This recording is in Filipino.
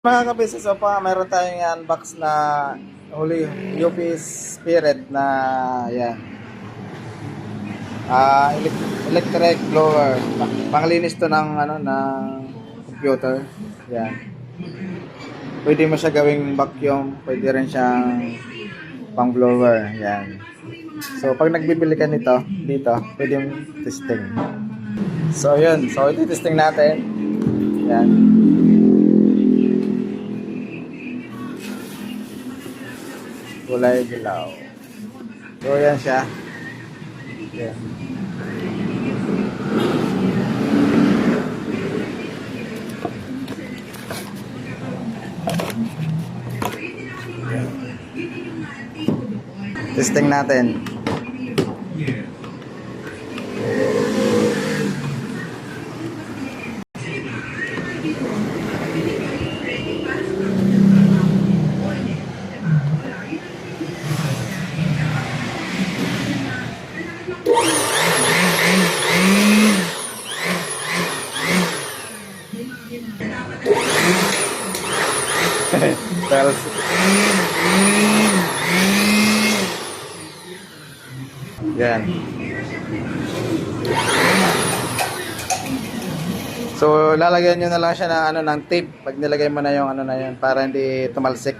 Mga kabisa, so pa, meron tayong unbox na huli UP Spirit na yan. Elec- electric blower. Pa- Panglinis to ng ano ng computer. Yan. Pwede mo siya gawing vacuum, pwede rin siyang pang blower. Yan. So pag nagbibili ka nito dito, pwede yung testing. So yun, so ito testing natin. Yan. Kulay dilaw. So, yan siya. Yan. Testing natin. Pero, yan. So, lalagyan nyo na lang siya ng, ano, ng tape pag nilagay mo na yung ano na yan para hindi tumalsik.